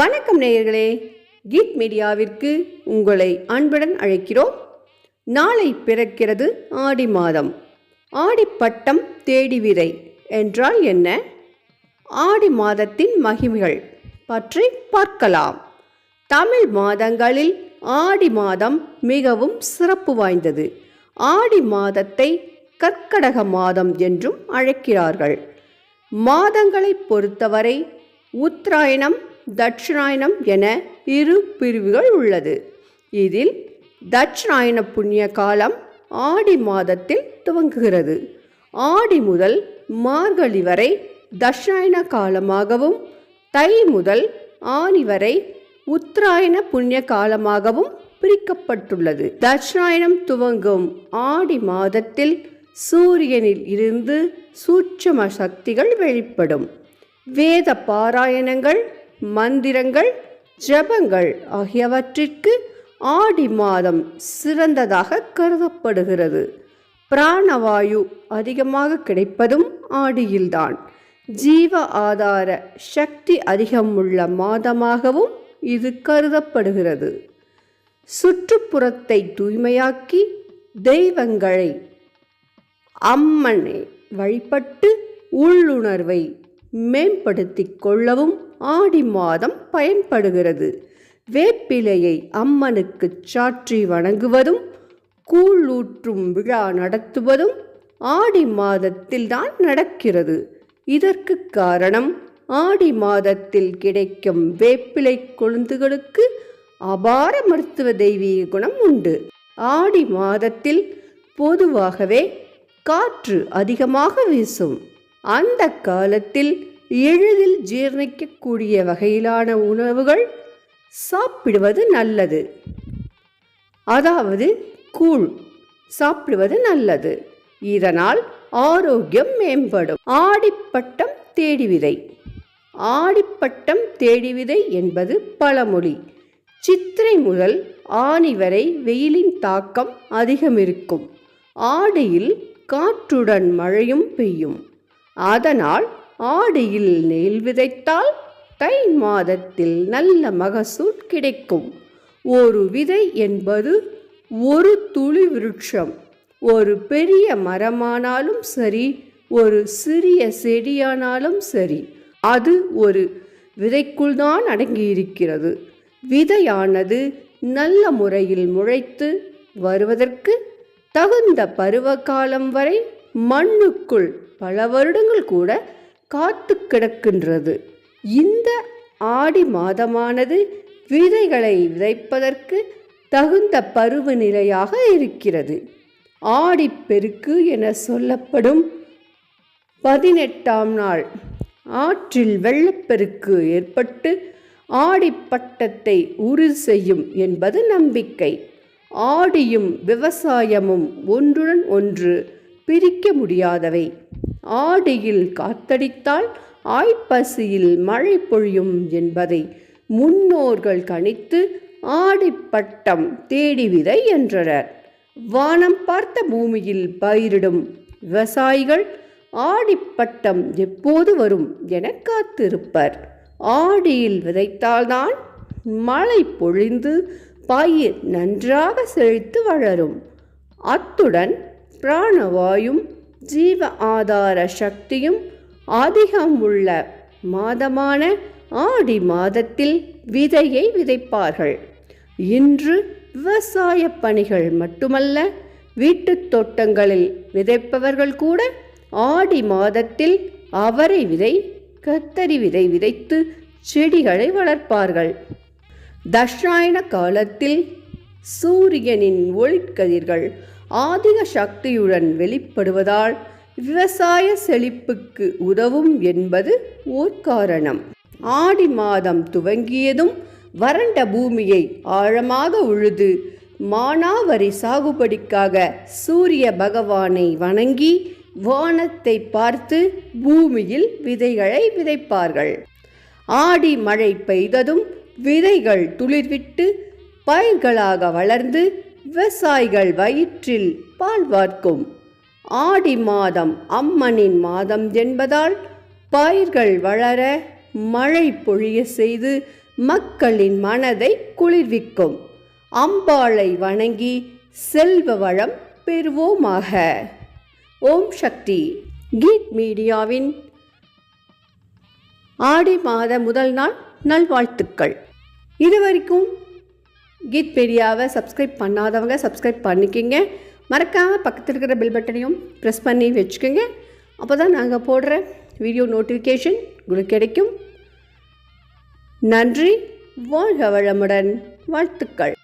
வணக்கம் நேயர்களே கீத் மீடியாவிற்கு உங்களை அன்புடன் அழைக்கிறோம். நாளை பிறக்கிறது ஆடி மாதம். ஆடிப்பட்டம் தேடி விதை என்றால் என்ன? ஆடி மாதத்தின் மகிமைகள் பற்றி பார்க்கலாம். தமிழ் மாதங்களில் ஆடி மாதம் மிகவும் சிறப்பு வாய்ந்தது. ஆடி மாதத்தை கற்கடக மாதம் என்றும் அழைக்கிறார்கள். மாதங்களை பொறுத்தவரை உத்தராயணம் தட்சிணாயனம் என இரு பிரிவுகள் உள்ளது. இதில் தட்சிணாயன புண்ணிய காலம் ஆடி மாதத்தில் துவங்குகிறது. ஆடி முதல் மார்கழி வரை தட்சிணாயன காலமாகவும் தை முதல் ஆனி வரை உத்தராயண புண்ணிய காலமாகவும் பிரிக்கப்பட்டுள்ளது. தட்சிணாயனம் துவங்கும் ஆடி மாதத்தில் சூரியனில் இருந்து சூட்சம சக்திகள் வெளிப்படும். வேத பாராயணங்கள் மந்திரங்கள் ஜபங்கள் ஆகியவற்றிற்கு ஆடி மாதம் சிறந்ததாக கருதப்படுகிறது. பிராணவாயு அதிகமாக கிடைப்பதும் ஆடியில்தான். ஜீவ ஆதார சக்தி அதிகமுள்ள மாதமாகவும் இது கருதப்படுகிறது. சுற்றுப்புறத்தை தூய்மையாக்கி தெய்வங்களை அம்மனை வழிபட்டு உள்ளுணர்வை மேம்படுத்திக் கொள்ளவும் ஆடி மாதம் பயன்படுகிறது. வேப்பிலையை அம்மனுக்கு சாற்றி வணங்குவதும் கூழூற்றும் விழா நடத்துவதும் ஆடி மாதத்தில் தான் நடக்கிறது. இதற்கு காரணம் ஆடி மாதத்தில் கிடைக்கும் வேப்பிலை கொழுந்துகளுக்கு அபார மருத்துவ தெய்வீக குணம் உண்டு. ஆடி மாதத்தில் பொதுவாகவே காற்று அதிகமாக வீசும். அந்த காலத்தில் எளிதில் ஜீரணிக்கக்கூடிய வகையிலான உணவுகள் சாப்பிடுவது நல்லது. அதாவது கூழ் சாப்பிடுவது நல்லது. இதனால் ஆரோக்கியம் மேம்படும். ஆடிப்பட்டம் தேடி விதை ஆடிப்பட்டம் தேடி விதை என்பது பழமொழி. சித்திரை முதல் ஆணி வரை வெயிலின் தாக்கம் அதிகம் இருக்கும் ஆடியில் காற்றுடன் மழையும் பெய்யும். அதனால் ஆடியில் நெல் விதைத்தால் தை மாதத்தில் நல்ல மகசூல் கிடைக்கும். ஒரு விதை என்பது ஒரு துளி விருட்சம். ஒரு பெரிய மரமானாலும் சரி ஒரு சிறிய செடியானாலும் சரி அது ஒரு விதைக்குள் தான் அடங்கியிருக்கிறது. விதையானது நல்ல முறையில் முளைத்து வருவதற்கு தகுந்த பருவ காலம் வரை மண்ணுக்குள் பல வருடங்கள் கூட காத்து கிடக்கின்றது. இந்த ஆடி மாதமானது விதைகளை விதைப்பதற்கு தகுந்த பருவநிலையாக இருக்கிறது. ஆடிப்பெருக்கு என சொல்லப்படும் பதினெட்டாம் நாள். ஆற்றில் வெள்ளப்பெருக்கு ஏற்பட்டு ஆடிப்பட்டத்தை உறுதி செய்யும் என்பது நம்பிக்கை. ஆடியும் விவசாயமும் ஒன்றுடன் ஒன்று பிரிக்க முடியாதவை. ஆடியில் காத்தடித்தால் ஆய்ப்பசியில் மழை பொழியும் என்பதை முன்னோர்கள் கணித்து ஆடிப்பட்டம் தேடி விதை என்றனர். வானம் பார்த்த பூமியில் பயிரிடும் விவசாயிகள் ஆடிப்பட்டம் எப்போது வரும் என காத்திருப்பர். ஆடியில் விதைத்தால்தான் மழை பொழிந்து பயிர் நன்றாக செழித்து வளரும். அத்துடன் பிராணவாயும் ஜீவ ஆதார சக்தியும் அதிகம் உள்ள மாதமான ஆடி மாதத்தில் விதையை விதைப்பார்கள். இன்று விவசாய பணிகள் மட்டுமல்ல வீட்டுத் தோட்டங்களில் விதைப்பவர்கள் கூட ஆடி மாதத்தில் அவரை விதை கத்தரி விதை விதைத்து செடிகளை வளர்ப்பார்கள். தட்சாயன காலத்தில் சூரியனின் ஒளிக்கதிர்கள் அதிக சக்தியுடன் வெளிப்படுவதால் விவசாய செழிப்புக்கு உதவும் என்பது ஓர் காரணம். ஆடி மாதம் துவங்கியதும் வறண்ட பூமியை ஆழமாக உழுது மானாவரி சாகுபடிக்காக சூரிய பகவானை வணங்கி வானத்தை பார்த்து பூமியில் விதைகளை விதைப்பார்கள். ஆடி மழை பெய்ததும் விதைகள் துளிர்விட்டு பயிர்களாக வளர்ந்து விவசாயிகள் வயிற்றில் பால் வார்க்கும். ஆடி மாதம் அம்மனின் மாதம் என்பதால் பயிர்கள் வளர மழை பொழிய செய்து மக்களின் மனதை குளிர்விக்கும். அம்பாளை வணங்கி செல்வ வளம் பெறுவோமாக. ஓம் சக்தி. கீத் மீடியாவின் ஆடி மாத முதல் நாள் நல்வாழ்த்துக்கள். இதுவரைக்கும் கீத் மீடியாவை சப்ஸ்கிரைப் பண்ணாதவங்க சப்ஸ்கிரைப் பண்ணிக்கோங்க. மறக்காமல் பக்கத்தில் இருக்கிற பெல் பட்டனையும் ப்ரெஸ் பண்ணி வச்சுக்கோங்க. அப்போ தான் நாங்கள் போடுற வீடியோ நோட்டிஃபிகேஷன் உங்களுக்கு கிடைக்கும். நன்றி. வாழ்க வளமுடன். வாழ்த்துக்கள்.